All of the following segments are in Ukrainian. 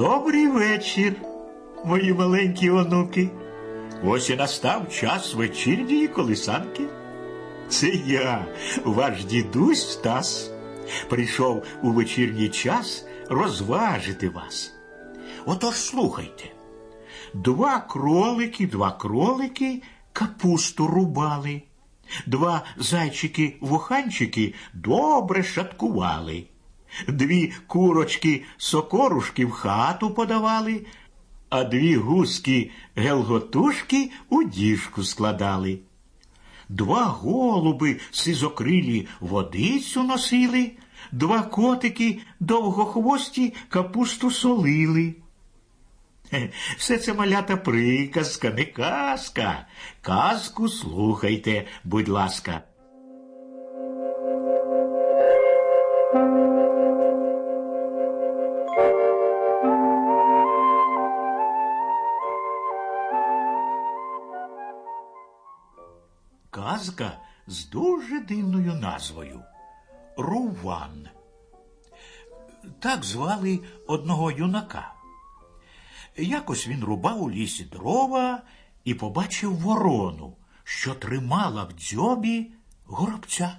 Добрий вечір, мої маленькі онуки. Ось і настав час вечірньої колисанки. Це я, ваш дідусь Стас, прийшов у вечірній час розважити вас. Отож слухайте. Два кролики, два кролики капусту рубали. Два зайчики-вуханчики добре шаткували. Дві курочки сокорушки в хату подавали, а дві гуски гелготушки у діжку складали. Два голуби сизокрилі водицю носили, два котики довгохвості капусту солили. Все це малята приказка, не казка. Казку слухайте, будь ласка. Казка з дуже дивною назвою Руван. Так звали одного юнака. Якось він рубав у лісі дрова і побачив ворону, що тримала в дзьобі горобця.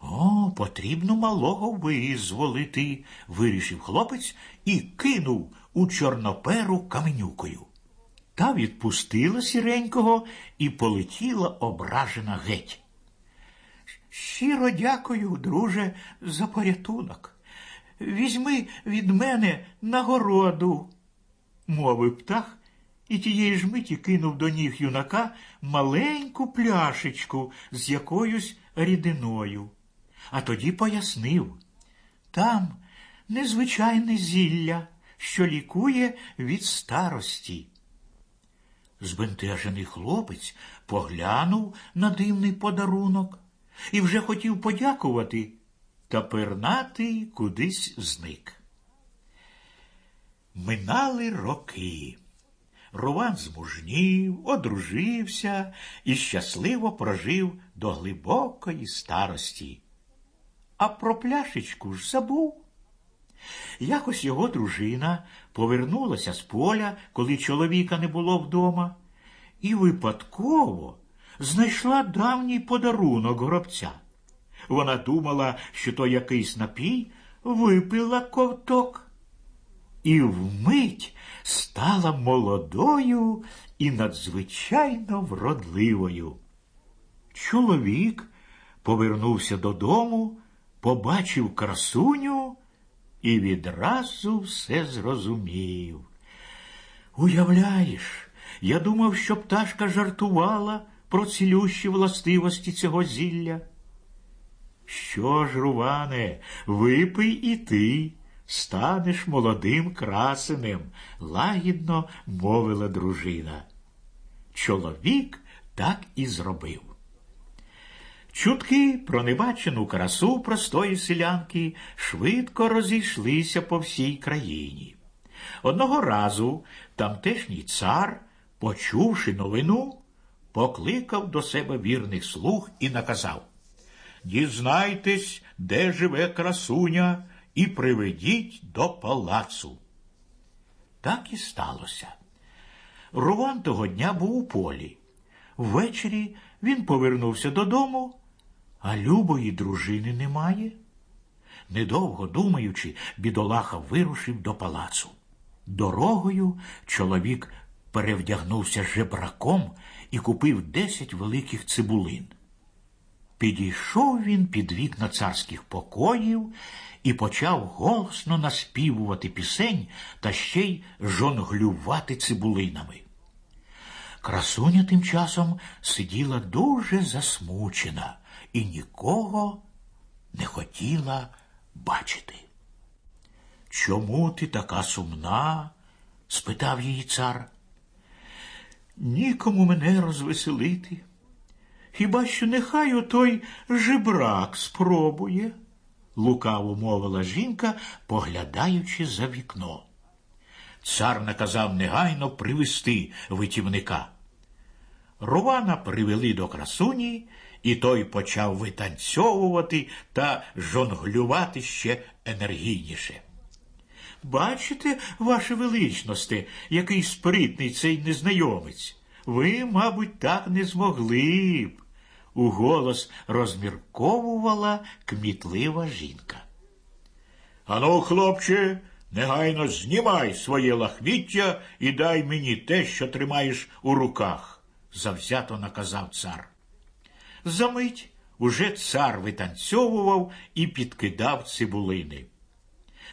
О, потрібно малого визволити, вирішив хлопець і кинув у чорноперу каменюкою. Та відпустила сіренького і полетіла ображена геть. Щиро дякую, друже, за порятунок. Візьми від мене нагороду, мовив птах, і тієї ж миті кинув до ніг юнака маленьку пляшечку з якоюсь рідиною. А тоді пояснив там незвичайне зілля, що лікує від старості. Збентежений хлопець поглянув на дивний подарунок і вже хотів подякувати, та пернатий кудись зник. Минали роки. Рован змужнів, одружився і щасливо прожив до глибокої старості. А про пляшечку ж забув. Якось його дружина повернулася з поля, коли чоловіка не було вдома, і випадково знайшла давній подарунок горобця. Вона думала, що то якийсь напій випила ковток. І вмить стала молодою і надзвичайно вродливою. Чоловік повернувся додому, побачив красуню і відразу все зрозумів. Уявляєш, я думав, що пташка жартувала про цілющі властивості цього зілля. Що ж, Руване, випий і ти, станеш молодим красенем, лагідно мовила дружина. Чоловік так і зробив. Чутки про небачену красу простої селянки швидко розійшлися по всій країні. Одного разу тамтешній цар, почувши новину, покликав до себе вірних слуг і наказав Дізнайтесь, де живе красуня, і приведіть до палацу. Так і сталося. Руван того дня був у полі. Ввечері він повернувся додому, а любої дружини немає. Недовго думаючи, бідолаха вирушив до палацу. Дорогою чоловік перевдягнувся жебраком і купив десять великих цибулин. Підійшов він під вікна царських покоїв і почав голосно наспівувати пісень та ще й жонглювати цибулинами. Красуня тим часом сиділа дуже засмучена і нікого не хотіла бачити. Чому ти така сумна? спитав її цар. Нікому мене розвеселити. Хіба що нехай отой жебрак спробує, лукаво мовила жінка, поглядаючи за вікно. Цар наказав негайно привести витівника. Рована привели до красуні, і той почав витанцьовувати та жонглювати ще енергійніше. Бачите, ваше величносте, який спритний цей незнайомець. Ви, мабуть, так не змогли б. Уголос розмірковувала кмітлива жінка. Ану, хлопче, негайно знімай своє лахміття і дай мені те, що тримаєш у руках, завзято наказав цар. Замить уже цар витанцьовував і підкидав цибулини.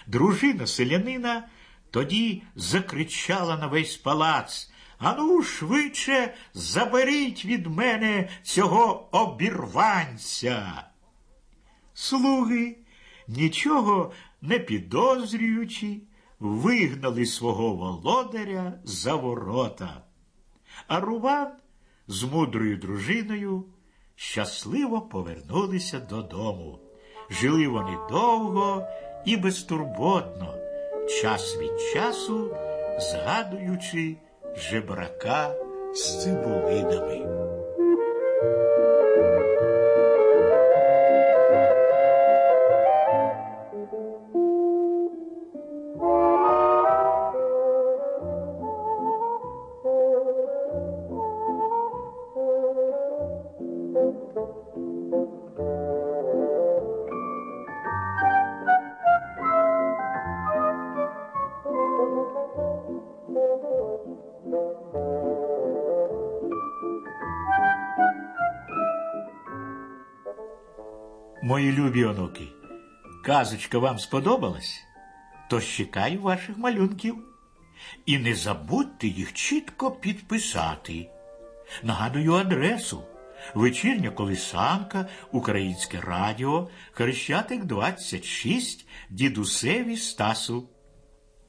Дружина селянина тоді закричала на весь палац. Ану, швидше заберіть від мене цього обірванця. Слуги, нічого не підозрюючи, вигнали свого володаря за ворота. А Руван з мудрою дружиною щасливо повернулися додому. Жили вони довго і безтурботно, час від часу згадуючи жебрака з цибулинами. Мої любі онуки, казочка вам сподобалась? Тож чекаю ваших малюнків. І не забудьте їх чітко підписати. Нагадую адресу. Вечірня колисанка, Українське радіо, Хрещатик 26, дідусеві Стасу.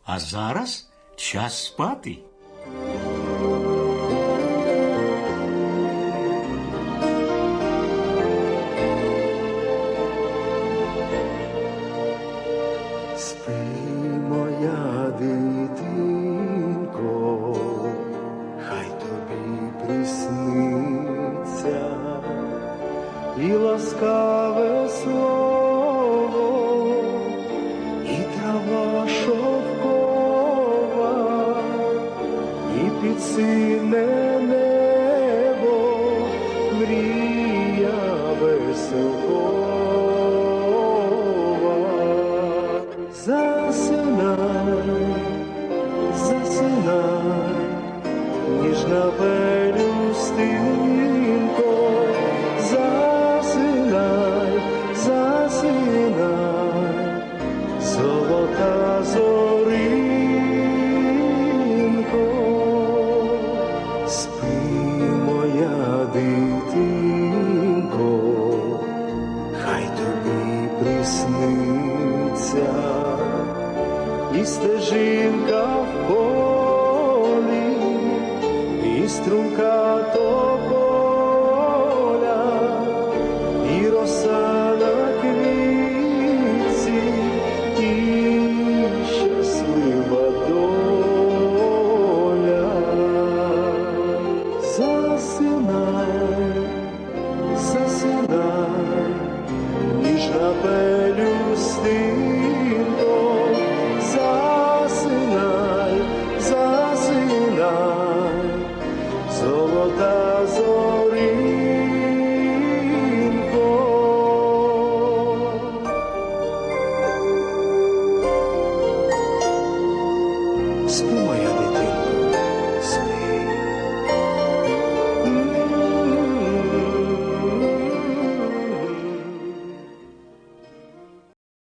А зараз час спати. Bye. Засинай, засинай, ніжна пелюстинко, struncato